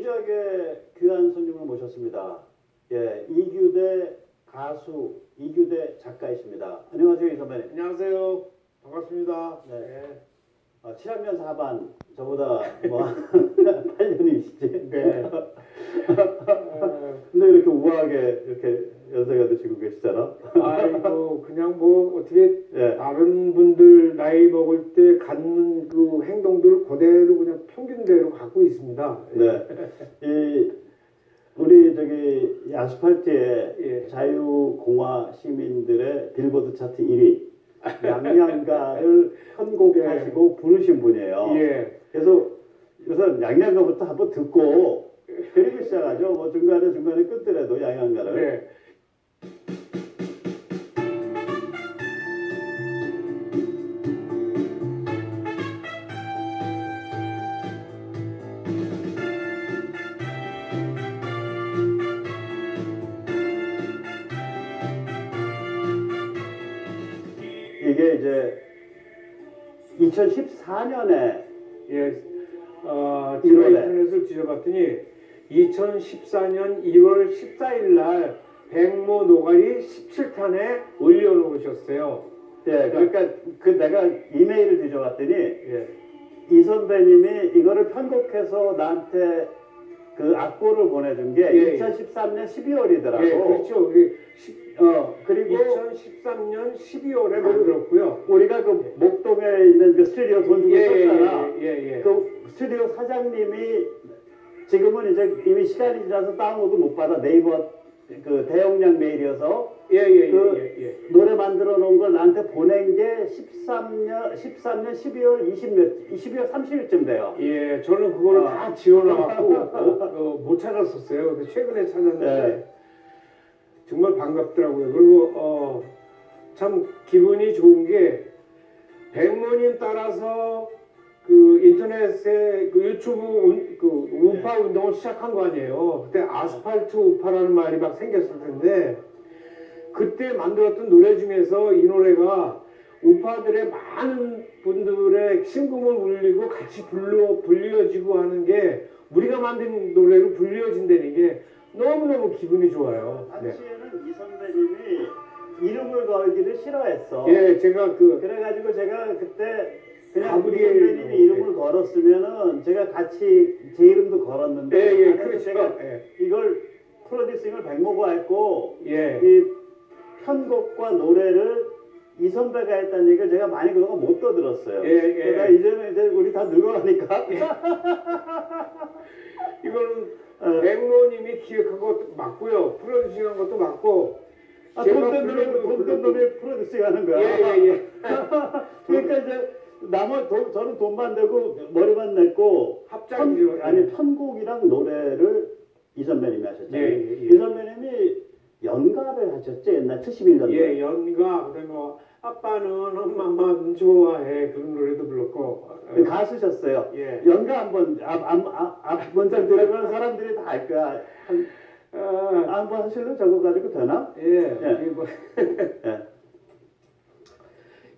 무지하게 귀한 손님을 모셨습니다. 예, 이규대 가수, 이규대 작가이십니다. 안녕하세요, 이 선배님. 안녕하세요. 반갑습니다. 네. 어, 7학년 4반, 저보다 뭐 8년이시지? 네. 근데 이렇게 우아하게 이렇게 연세가 드시고 계시잖아. 아이고 그냥 뭐 어떻게 예. 다른 분들 나이 먹을 때 갖는 그 행동들 그대로 그냥 평균대로 갖고 있습니다. 네. 이 우리 저기 아스팔트에 예. 자유공화 시민들의 빌보드 차트 1위 양양가를 편곡하시고 부르신 분이에요. 예. 그래서 우선 양양가부터 한번 듣고 그리고 시작하죠. 뭐 중간에 중간에 끊더라도 양양가를. 네. 이게 이제 2014년에 예. 어. 제가 인터넷을 뒤져봤더니 2014년 1월 14일 날 백모 노가리 17탄에 올려놓으셨어요. 네, 그러니까 그 내가 이메일을 뒤져봤더니 예. 이 선배님이 이거를 편곡해서 나한테 그 악보를 보내준 게 예, 예. 2013년 12월이더라고. 예, 그렇죠. 우리 시- 어 그리고 2013년 12월에 만들었고요. 우리가 그 목동에 있는 그 스튜디오 돈 주고 예, 썼잖아. 예, 예, 예. 그 스튜디오 사장님이 지금은 이제 이미 시간이 지나서 다운로드 못 받아 네이버 그 대용량 메일이어서 예, 예, 그- 예, 예. 노래 만들어 놓은 걸 나한테 보낸 게 13년 13년 12월 20몇 12월 30일쯤 돼요. 예, 저는 그거를 아. 다 지원해갖고 어, 어, 못 찾았었어요. 근데 최근에 찾았는데 네. 정말 반갑더라고요. 그리고 어, 참 기분이 좋은 게 백모님 따라서 그 인터넷에 그 유튜브 운, 그 우파 운동을 시작한 거 아니에요. 그때 아스팔트 우파라는 말이 막 생겼을 텐데 그때 만들었던 노래 중에서 이 노래가 우파들의 많은 분들의 심금을 울리고 같이 불러 불려지고 하는 게 우리가 만든 노래로 불려진다는 게 너무너무 기분이 좋아요. 네. 당시에는 이 선배님이 이름을 걸기를 싫어했어. 예, 제가 그 그래가지고 제가 그때 그냥 이 가브리엘 선배님이 이름을 걸었으면은 제가 같이 제 이름도 걸었는데 예, 예, 안에서 그렇죠. 제가 예, 이걸 프로듀싱을 백모가 했고 예. 이 편곡과 노래를 이 선배가 했다는 얘기를 제가 많이 그동안 못 떠들었어요. 예, 예. 그러니까 이제는 이제 우리 다 늙어가니까 이거는 어, 백모님이 기획한 것도 맞고요. 프로듀싱한 것도 맞고. 아, 제가 돈된 놈이 불러도 돈된 불러도- 놈이 프로듀싱 하는 거야. 예, 예, 예. 그러니까 이제 나머 돈, 저는 돈만 내고 머리만 냈고 합작이죠. 편- 아니 편곡이랑 노래를 이 선배님이 하셨잖아요. 예, 예, 예. 이 선배님이 연가를 하셨죠 옛날 71년도에. 예, 연가 그다음에 뭐 아빠는 엄마만 좋아해 그런 노래도 불렀고. 어, 가수셨어요. 예. 연가 한번 앞, 앞, 앞, 앞 문장 들으면 사람들이 다 알 거야. 한, 아, 아, 한번 하실래? 저거 가지고 되나? 예. 예. 이거 예.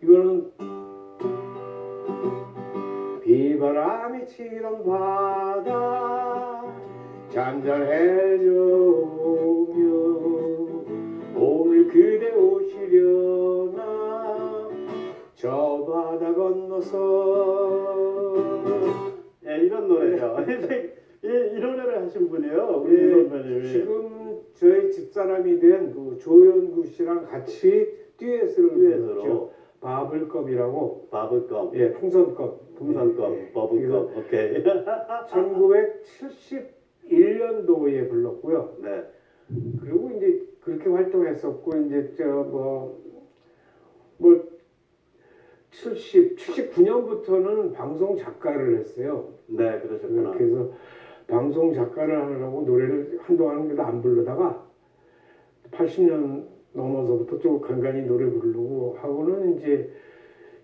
이거는 비 바람이 치던 바다 잔잔해져오며 오늘 그대 오시려나 저 바다 건너서 예, 이런 노래죠. 이, 이 노래를 하신 분이에요. 우리 예, 선배님이. 지금 저희 집사람이 된 그 조연구 씨랑 같이 듀엣을 듀엣으로. 불렀죠. 바블껌이라고 바브껌, 예 풍선껌 풍선껌, 예, 버블껌. 오케이. 1971년도에 불렀고요. 네. 그리고 이제 그렇게 활동했었고 이제 저뭐뭐 70, 79년부터는 방송 작가를 했어요. 네, 그러셨구나. 그렇게 해서 방송 작가를 하느라고 노래를 한동안 안 부르다가 80년 넘어서부터 좀 간간히 노래 부르고 하고는 이제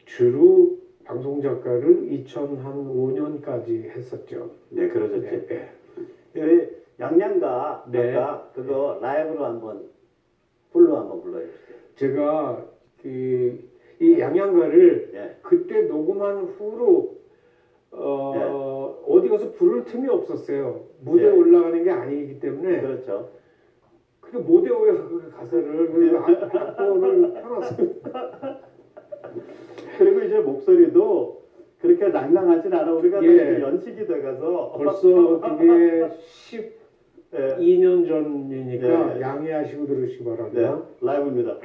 주로 방송 작가를 2005년까지 했었죠. 네, 그러셨지. 네, 네. 그 양양가 네. 아까 그거 라이브로 한번 풀로 한번 불러주세요. 제가 그 이 양양가를 예. 그때 녹음한 후로 어, 어디 가서 부를 틈이 없었어요. 무대 에 예. 올라가는 게 아니기 때문에 그렇죠. 못 외워요 그 가사를 그래서 악보를 펴놨어요. 그리고 이제 목소리도 그렇게 낭낭하진 않아. 우리가 다 예. 연식이 돼가서 벌써 그게 12년 예. 전이니까 예. 양해하시고 들으시기 네, 바랍니다. 라이브입니다.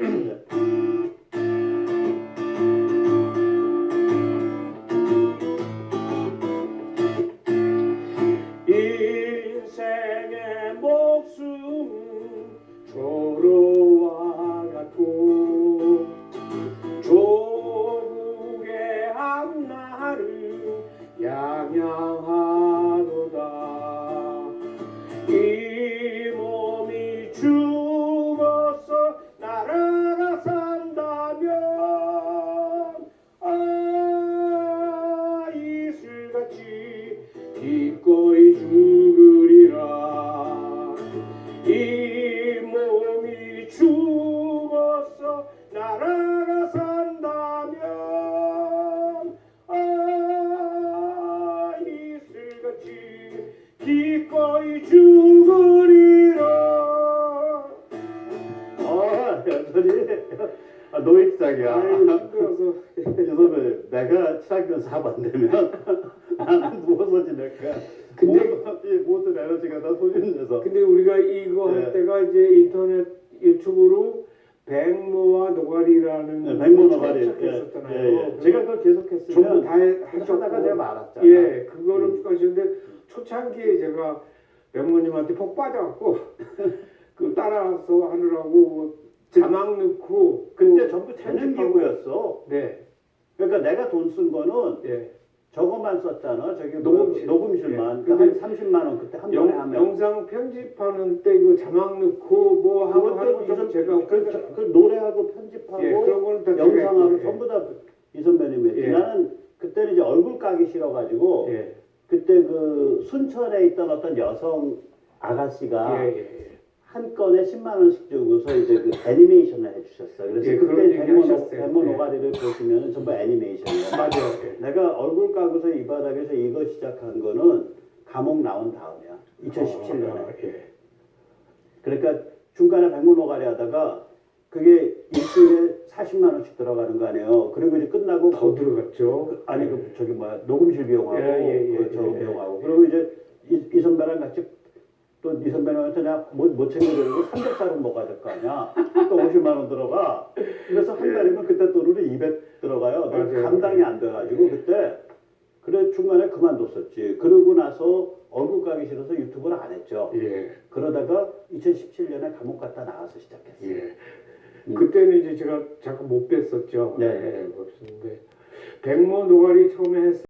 죽으리라 아, 연설이 아, 노익장이야. 아유 힘들어서 여러분, 내가 치락견 사반 되면 나는 누워서 지낼까. 근데- 모든, 이 모든 에너지가 다 소진돼서. 근데 우리가 이거 네. 할 때가 이제 인터넷 유튜브로 백모와 노가리라는 네, 백모 노가리. 걸 예, 시작했었잖아요. 예, 예. 제가 그걸 계속했으면 전부 다 해- 하다가 제가 말았잖아. 예, 그거를 음. 쭉 하시는데 초창기에 제가 백모님한테 폭 빠져갖고 그 따라서 하느라고 자막 넣고 또 전부 재능 편집하고. 기부였어. 네, 그러니까 내가 돈 쓴 거는 예. 저것만 썼잖아. 저기 녹음실. 뭐, 녹음실만. 예. 그러니까 한 근데 30만 원 그때 한 번에 영, 하면. 영상 편집하는 때 그 자막 넣고 뭐 하고 하는 제가 그, 저- 그 노래하고 편집하고 예, 그런 거는 다 영상하고 했고, 전부 다 이 선배님이. 예. 나는 그때는 이제 얼굴 까기 싫어가지고 예, 그때 그 순천에 있던 어떤 여성 아가씨가 예, 예, 예. 한 건에 10만 원씩 주고서 이제 그 애니메이션을 해주셨어. 그래서 예, 그런 그때 얘기 데모, 하셨어요. 데모 예. 노가리를 보시면 전부 애니메이션이에요. 맞아요. 예. 내가 얼굴 까고서 이 바닥에서 이거 시작한 거는 감옥 나온 다음이야. 2017년에. 아, 예. 그러니까 중간에 백문 노가리 하다가 그게 일주일에 40만 원씩 들어가는 거 아니에요. 그리고 이제 끝나고 더 들어갔죠. 그- 아니 그 저기 뭐야 녹음실 비용하고 예, 예, 예, 그저 예, 비용하고 그리고 이제 이, 이 선배랑 같이 또 이 선배님한테 내가 못, 못 챙겨드리고 삼겹살은 먹어야 될 거 아니야. 또 50만 원 들어가. 그래서 한 달이면 그때 돈으로 200 들어가요. 맞아요. 감당이 안 돼가지고 그때 그래 중간에 그만뒀었지. 그러고 나서 얼굴 가기 싫어서 유튜브를 안 했죠. 예, 그러다가 2017년에 감옥 갔다 나와서 시작했어요. 예. 음. 그때는 이제 제가 잠깐 못 뵀었죠. 네. 예, 없었는데 백모 노가리 처음에 했을